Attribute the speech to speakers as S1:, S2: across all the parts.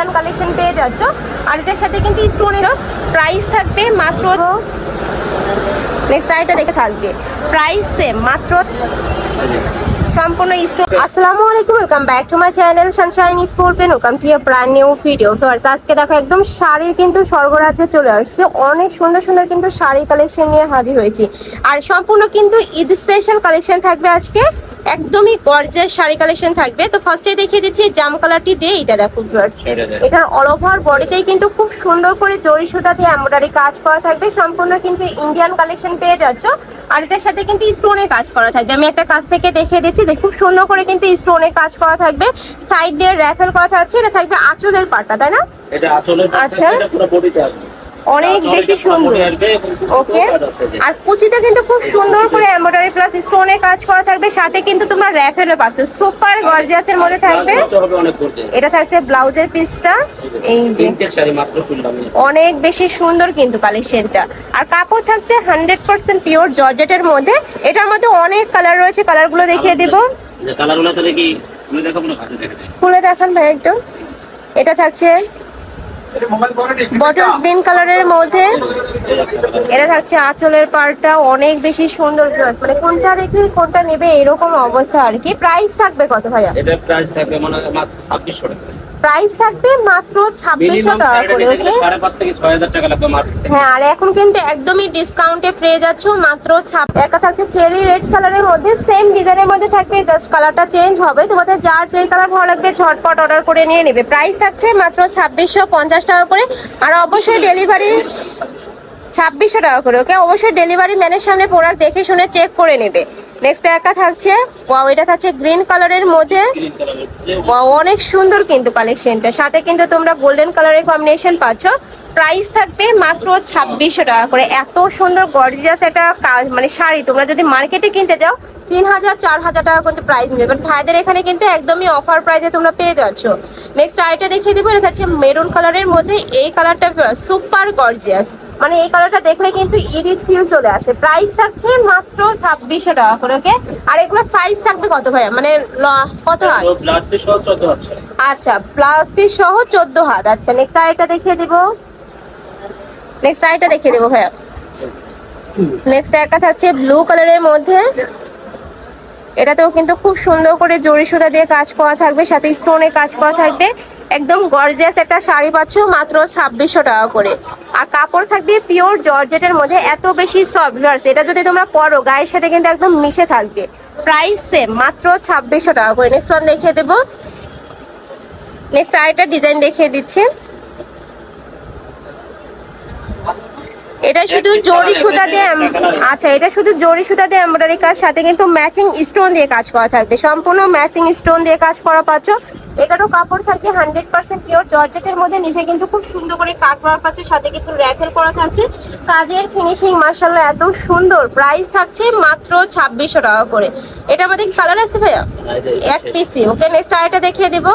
S1: Indian collection পেয়ে যাচ্ছ। আর এটার সাথে কিন্তু স্টোনেরও প্রাইস থাকবে মাত্র নেক্সট আইটা দেখে থাকবে। প্রাইস সেম মাত্র সম্পূর্ণ স্টোর আসসালামু আলাইকুম welcome back to my channel sunshine school pen welcome to your brand new video তো আজকে দেখো একদম শাড়ির কিন্তু স্বর্গরাজ্যে চলে আসছে। অনেক সুন্দর সুন্দর কিন্তু শাড়ি কালেকশন নিয়ে হাজির হয়েছি। আর সম্পূর্ণ কিন্তু ঈদ স্পেশাল কালেকশন থাকবে আজকে। একদমই গর্জের শাড়ি কালেকশন থাকবে। তো ফার্স্টে দেখিয়ে দিচ্ছি জাম কালারটি দিয়ে এটা দেখো। এটার অল ওভার বডিতেই কিন্তু খুব সুন্দর করে জরি সুতা দিয়ে এমব্রয়ডারি কাজ করা থাকবে। সম্পূর্ণ কিন্তু ইন্ডিয়ান কালেকশন পেয়ে যাচ্ছ। আর এটার সাথে কিন্তু স্টোনে কাজ করা থাকবে। আমি একটা কাজ থেকে দেখিয়ে দিচ্ছি যে খুব সুন্দর করে কিন্তু স্টোনের কাজ করা থাকবে। সাইড দিয়ে র্যাফেল করা থাকছে এটা থাকবে আঁচলের পাটা তাই না?
S2: এটা আঁচলের পাটা
S1: আচ্ছা।
S2: এটা পুরো বডিতে আসবে।
S1: অনেক বেশি সুন্দর। ওকে। আর কুচিতে কিন্তু খুব সুন্দর করে এমব্রয়ডারি প্লাস স্টোনে কাজ করা থাকবে সাথে কিন্তু তোমার র্যাফেলও পাচ্ছ সুপার গর্জিয়াসের মধ্যে থাকবে। এটা থাকছে ব্লাউজের পিসটা এই যে অনেক বেশি সুন্দর কিন্তু কালেকশনটা আর কাপড় থাকছে হান্ড্রেড পার্সেন্ট পিওর জর্জেটের মধ্যে। এটার মধ্যে অনেক কালার রয়েছে কালারগুলো দেখিয়ে দিব।
S2: কালারগুলো তাহলে কি
S1: খুলে দেখান ভাই একটু। এটা থাকছে বটল গ্রিন কালারের মধ্যে এটা থাকছে আঁচলের পাড়টা, অনেক বেশি সুন্দর মানে কোনটা রেখে কোনটা নেবে এরকম অবস্থা আর কি। প্রাইস থাকবে কত ভাইয়া?
S2: এটা প্রাইস থাকবে মানে মাত্র ছাব্বিশশো টাকা।
S1: প্রাইস থাকবে মাত্র ছাব্বিশশো টাকা করে ওকে হ্যাঁ আর এখন কিন্তু একদমই ডিসকাউন্টে পেয়ে যাচ্ছ মাত্র একটা থাকছে চেরি রেড কালারের মধ্যে সেম ডিজাইনের মধ্যে থাকবে জাস্ট কালারটা চেঞ্জ হবে। তোমাদের যার যেই কালার ভালো লাগবে ঝটপট অর্ডার করে নিয়ে নেবে। প্রাইস থাকছে মাত্র ছাব্বিশশো পঞ্চাশ টাকা করে। আর অবশ্যই ডেলিভারি ছাব্বিশশো টাকা করে ওকে? অবশ্যই ডেলিভারি ম্যানের সামনে প্রোডাক্ট দেখে শুনে চেক করে নেবে। নেক্সট একটা থাকছে ওয়াও এটা থাকছে গ্রিন কালারের মধ্যে। Wow, অনেক সুন্দর কিন্তু কালেকশনটা সাথে কিন্তু তোমরা গোল্ডেন কালারের কম্বিনেশন পাচ্ছ। প্রাইস থাকবে মাত্র ছাব্বিশশো টাকা করে। এত সুন্দর গর্জিয়াস একটা মানে শাড়ি। তোমরা যদি মার্কেটে কিনতে যাও তিন হাজার চার হাজার টাকা কিন্তু প্রাইস নেবে। বাট ভাইদের এখানে কিন্তু একদমই অফার প্রাইসে তোমরা পেয়ে যাচ্ছ। নেক্সট আইটা দেখিয়ে দেবো এটা হচ্ছে মেরুন কালারের মধ্যে। এই কালারটা সুপার গর্জিয়াস মানে এই কালারটা দেখলে কিন্তু ইডিট ফিল চলে আসে। প্রাইস থাকছে মাত্র ছাব্বিশশো টাকা করে ওকে আর এগুলো সাইজ থাকবে কত ভাইয়া? মানে কত হাত? আচ্ছা প্লাস পিস সহ চোদ্দ হাত। আচ্ছা নেক্সট আরেকটা দেখিয়ে দিব। নেক্সট আরেকটা দেখিয়ে দেবো ভাইয়া। নেক্সট একটা থাকছে ব্লু কালারের মধ্যে। এটাতেও কিন্তু খুব সুন্দর করে জরি সুতা দিয়ে কাজ করা থাকবে সাথে স্টোনের কাজ করা থাকবে। একদম গর্জিয়াস একটা শাড়ি পাচ্ছ মাত্র ছাব্বিশশো টাকা করে। আর কাপড় থাকবে পিওর জর্জেটের মধ্যে এত বেশি সফট এটা যদি তোমরা পরো গায়ের সাথে কিন্তু একদম মিশে থাকবে। প্রাইস সেম মাত্র ছাব্বিশশো টাকা করে। নেক্সট ওয়ান দেখিয়ে দেবো। নেক্সট আরেকটা ডিজাইন দেখিয়ে দিচ্ছি। এটা শুধু জরি সুতা দিয়ে আচ্ছা এটা শুধু জরি সুতা দিয়ে এমব্রয়ডারি কাজ সাথে কিন্তু ম্যাচিং স্টোন দিয়ে কাজ করা থাকবে। সম্পূর্ণ ম্যাচিং স্টোন দিয়ে কাজ করা পাচ্ছ। এটারও কাপড় থাকবে হান্ড্রেড পার্সেন্ট পিওর জর্জেটের মধ্যে নিচে কিন্তু খুব সুন্দর করে কাট করা পাচ্ছ, সাথে কিন্তু র্যাফেল করা থাকছে। কাজের ফিনিশিং মার্শাল্লাহ এত সুন্দর। প্রাইস থাকছে মাত্র ছাব্বিশশো টাকা করে। এটা আমাদের কালার আছে ভাইয়া? এক পিসি ওকে নেক্সট আরেকটা দেখিয়ে দেবো।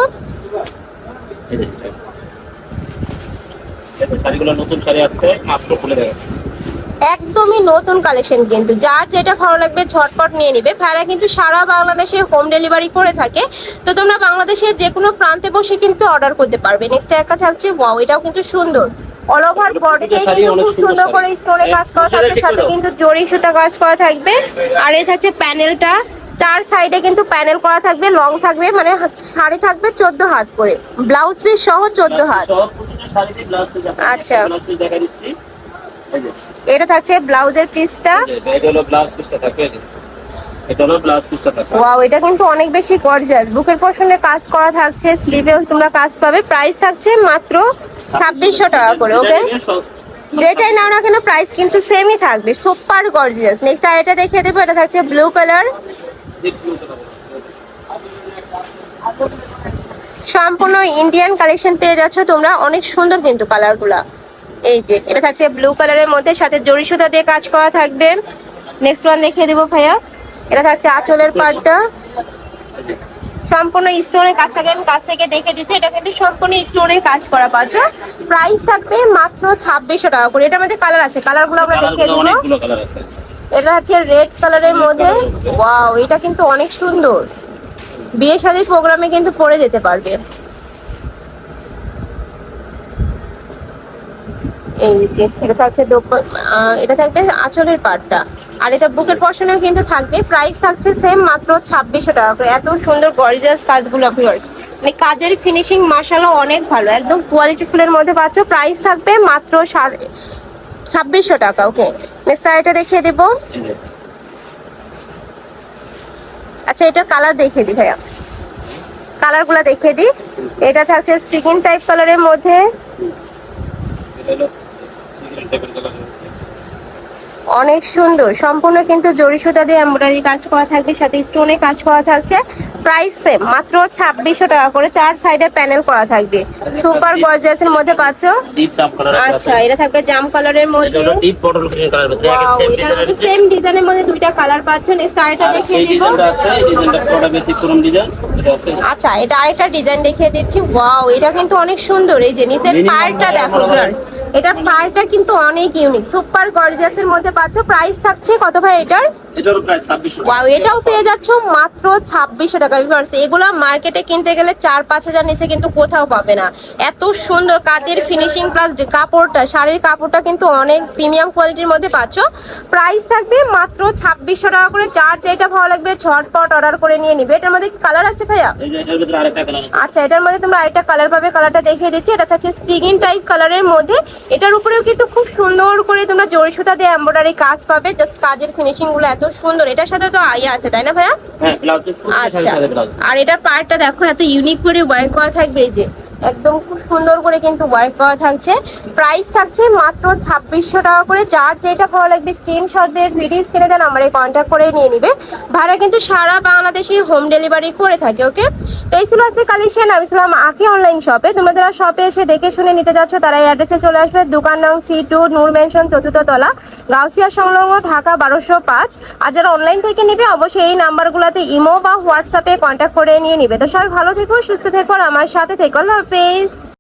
S2: নতুন শাড়ি আসছে, মাত্র খুলে দেবে
S1: একদমই নতুন কালেকশন কিন্তু। যার যেটা ভালো লাগবে ঝটপট নিয়ে নিবে। ভাইরা কিন্তু সারা বাংলাদেশে হোম ডেলিভারি করে থাকে। তো তোমরা বাংলাদেশের যে কোনো প্রান্তে বসে কিন্তু অর্ডার করতে পারবে। নেক্সট একটা থাকছে ওয়াও এটাও কিন্তু সুন্দর। অল ওভার বডিতে কিন্তু খুব
S2: সুন্দর
S1: করে। স্টোনে কাজ করা থাকবে সাথে কিন্তু জরি সুতা কাজ করা থাকবে। আর এই থাকছে প্যানেলটা চার সাইডে কিন্তু প্যানেল করা থাকবে লং থাকবে মানে শাড়ি থাকবে চোদ্দ হাত করে। ব্লাউজ পিস সহ চোদ্দ হাত। আচ্ছা। এটা থাকছে ব্লাউজের পিসটা
S2: এটা হলো ব্লাউজ পিসটা থাকবে এটা হলো ব্লাউজ পিসটা থাকবে
S1: ওয়াও এটা কিন্তু অনেক বেশি গর্জিয়াস বুকের পশনে কাজ করা থাকছে স্লিভেও তোমরা কাজ পাবে। প্রাইস থাকছে মাত্র ছাব্বিশশো টাকা করে ওকে যেটাই নাও না কেন প্রাইস কিন্তু সেমই থাকবে। সুপার গর্জিয়াস নেক্সট আর এটা দেখিয়ে দেবো এটা থাকছে ব্লু কালার। সম্পূর্ণ ইন্ডিয়ান কালেকশন পেয়ে যাচ্ছ তোমরা অনেক সুন্দর কিন্তু কালারগুলা এই যে এটা থাকছে ব্লু কালারের মধ্যে সাথে জরি সুতা দিয়ে কাজ করা থাকবে। নেক্সট ওয়ান দেখিয়ে দেবো ভাইয়া। এটা থাকছে আঁচলের পাটটা। সম্পূর্ণ স্টোনের কাজ থাকে আমি কাজ থেকে দেখে দিচ্ছি এটা কিন্তু সম্পূর্ণ স্টোনের কাজ করা পাচ্ছ প্রাইস থাকবে মাত্র ছাব্বিশশো টাকা করে। এটার মধ্যে কালার আছে কালারগুলো আমরা দেখিয়ে দিব। এটা হচ্ছে রেড কালারের মধ্যে। ওয়াও এটা কিন্তু অনেক সুন্দর। বিয়ে শাদীর প্রোগ্রামে কিন্তু পরে যেতে পারবে। এই যে, এটা থাকছে এটা থাকবে আঁচলের পাটটা। আর এটা বুকের পশনেও কিন্তু থাকবে। প্রাইস থাকছে সেম মাত্র ছাব্বিশশো টাকা করে। এত সুন্দর গরিজাস কাজগুলো ভিউয়ার্স মানে কাজের ফিনিশিং মার্শালও অনেক ভালো। একদম কোয়ালিটি ফুলের মধ্যে পাচ্ছ। প্রাইস থাকবে মাত্র ছাব্বিশশো টাকা ওকে নেক্সট এটা দেখিয়ে দেবো। আচ্ছা এটার কালার দেখিয়ে দিই, ভাইয়া। কালারগুলো দেখিয়ে দিই। এটা থাকছে সিকিন টাইপ কালারের মধ্যে। অনেক সুন্দর। সম্পূর্ণ কিন্তু জরি সুতা দিয়ে এমব্রয়ডারি কাজ করা থাকবে সাথে স্টোনে কাজ করা থাকছে। প্রাইস সেম মাত্র ছাব্বিশশো টাকা করে চার সাইডে প্যানেল করা থাকবে। সুপার গর্জিয়াসের মধ্যে পাচ্ছ? আচ্ছা এটা থাকবে জাম কালারের মধ্যে।
S2: সেম ডিজাইনের
S1: মধ্যে। সেম ডিজাইনের মধ্যে দুইটা কালার পাচ্ছ। নেক্সট আরেকটা দেখিয়ে দিব। আচ্ছা এটা আরেকটা ডিজাইন দেখিয়ে দিচ্ছি। ওয়াও এটা কিন্তু অনেক সুন্দর। এই যে নিচের
S2: Minimum
S1: দেখো। এটার পারটা কিন্তু অনেক ইউনিক সুপার গর্জিয়াসের মধ্যে পাচ্ছ। প্রাইস থাকছে কত ভাই এটার?
S2: এটারও প্রাইস ছাব্বিশশো
S1: ওয়াও এটাও পেয়ে যাচ্ছ মাত্র ছাব্বিশশো টাকা ভিউয়ার্স এগুলো মার্কেটে কিনতে গেলে চার পাঁচ হাজার নিচে কিন্তু কোথাও পাবে না। এত সুন্দর কাজের ফিনিশিং প্লাস কাপড়টা শাড়ির কাপড়টা কিন্তু অনেক প্রিমিয়াম কোয়ালিটির মধ্যে পাচ্ছ। প্রাইস থাকবে মাত্র ছাব্বিশশো টাকা করে। চার যেটা ভালো লাগবে ঝটপট অর্ডার করে নিয়ে নিবে। এটার মধ্যে কি কালার আছে ভাইয়া?
S2: এই যে এটার ভিতরে আরেকটা কালার আছে।
S1: আচ্ছা এটার মধ্যে তোমরা আরেকটা কালার পাবে। কালারটা দেখিয়ে দিচ্ছি। এটা থাকছে স্কিন টাইপ কালারের মধ্যে। এটার উপরেও কিন্তু খুব সুন্দর করে তোমরা জরি সুতা দিয়ে এমব্রয়ডারি কাজ পাবে। জাস্ট কাজের ফিনিশিংগুলো এত সুন্দর। এটার সাথে তো আইয়া আছে তাই না ভাইয়া?
S2: হ্যাঁ
S1: আচ্ছা। আর এটার পার্টটা দেখো এত ইউনিক করে ওয়ার্ক করা থাকবে এই যে। একদম খুব সুন্দর করে কিন্তু ওয়ার্ক করা থাকছে। প্রাইস থাকছে মাত্র ছাব্বিশশো টাকা করে। যার যেটা ভালো লাগবে স্ক্রিনশট দিয়ে ভিডিও স্ক্রিনে দেন আমার এই কন্ট্যাক্ট করে নিয়ে নিবে। ভাড়া কিন্তু সারা বাংলাদেশে হোম ডেলিভারি করে থাকে ওকে তো এই ছিল আজকে কালেকশন আমি ছিলাম আঁকি অনলাইন শপে তোমরা যারা শপে এসে দেখে শুনে নিতে যাচ্ছ, তারা এই অ্যাড্রেসে চলে আসবে। দোকান নাম সি টু নূর মেনশন চতুর্থ তলা, গাউসিয়া সংলগ্ন, ঢাকা বারোশো পাঁচ। আর যারা অনলাইন থেকে নিবে, অবশ্যই এই নাম্বারগুলোতে ইমো বা হোয়াটসঅ্যাপে কন্ট্যাক্ট করে নিয়ে নিবে। তো সবাই ভালো থেকো, সুস্থ থেকো, আর আমার সাথে থেকো। base.